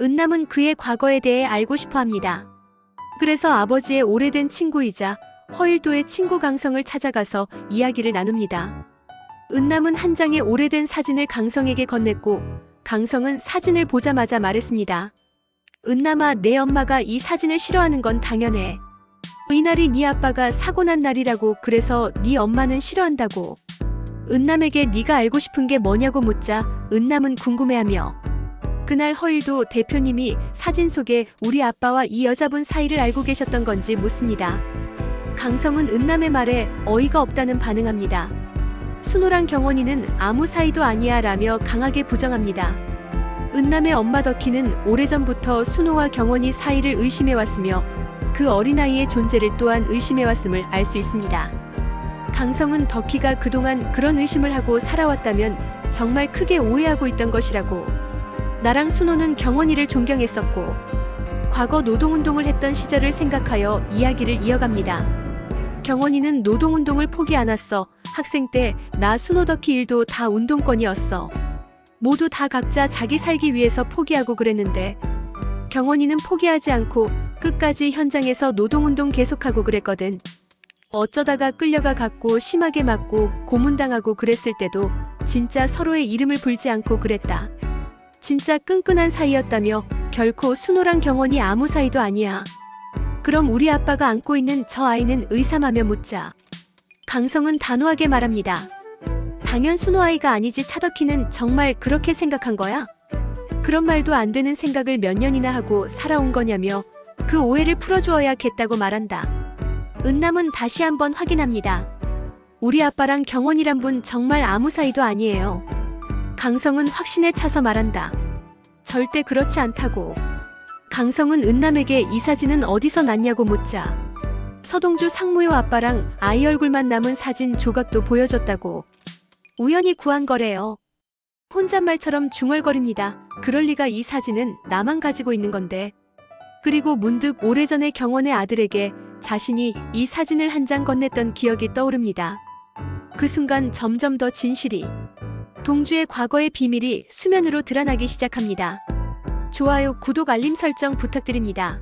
은남은 그의 과거에 대해 알고 싶어 합니다. 그래서 아버지의 오래된 친구이자 허일도의 친구 강성을 찾아가서 이야기를 나눕니다. 은남은 한 장의 오래된 사진을 강성에게 건넸고 강성은 사진을 보자마자 말했습니다. 은남아, 내 엄마가 이 사진을 싫어하는 건 당연해. 이날이 네 아빠가 사고 난 날이라고 그래서 네 엄마는 싫어한다고. 은남에게 네가 알고 싶은 게 뭐냐고 묻자 은남은 궁금해하며 그날 허일도 대표님이 사진 속에 우리 아빠와 이 여자분 사이를 알고 계셨던 건지 묻습니다. 강성은 은남의 말에 어이가 없다는 반응합니다. 순호랑 경원이는 아무 사이도 아니야 라며 강하게 부정합니다. 은남의 엄마 덕희는 오래전부터 순호와 경원이 사이를 의심해왔으며 그 어린아이의 존재를 또한 의심해왔음을 알 수 있습니다. 강성은 덕희가 그동안 그런 의심을 하고 살아왔다면 정말 크게 오해하고 있던 것이라고. 나랑 순호는 경원이를 존경했었고, 과거 노동운동을 했던 시절을 생각하여 이야기를 이어갑니다. 경원이는 노동운동을 포기 안 했어. 학생 때 나 순호 덕희 일도 다 운동권이었어. 모두 다 각자 자기 살기 위해서 포기하고 그랬는데, 경원이는 포기하지 않고 끝까지 현장에서 노동운동 계속하고 그랬거든. 어쩌다가 끌려가 갔고 심하게 맞고 고문당하고 그랬을 때도 진짜 서로의 이름을 불지 않고 그랬다. 진짜 끈끈한 사이였다며 결코 순호랑 경원이 아무 사이도 아니야. 그럼 우리 아빠가 안고 있는 저 아이는 의사마며 묻자. 강성은 단호하게 말합니다. 당연 순호 아이가 아니지 차덕희는 정말 그렇게 생각한 거야? 그런 말도 안 되는 생각을 몇 년이나 하고 살아온 거냐며 그 오해를 풀어주어야겠다고 말한다. 은남은 다시 한번 확인합니다. 우리 아빠랑 경원이란 분 정말 아무 사이도 아니에요. 강성은 확신에 차서 말한다. 절대 그렇지 않다고. 강성은 은남에게 이 사진은 어디서 났냐고 묻자. 서동주 상무요 아빠랑 아이 얼굴만 남은 사진 조각도 보여줬다고. 우연히 구한 거래요. 혼잣말처럼 중얼거립니다. 그럴 리가 이 사진은 나만 가지고 있는 건데. 그리고 문득 오래전에 경원의 아들에게 자신이 이 사진을 한 장 건넸던 기억이 떠오릅니다. 그 순간 점점 더 진실이 동주의 과거의 비밀이 수면으로 드러나기 시작합니다. 좋아요, 구독, 알림 설정 부탁드립니다.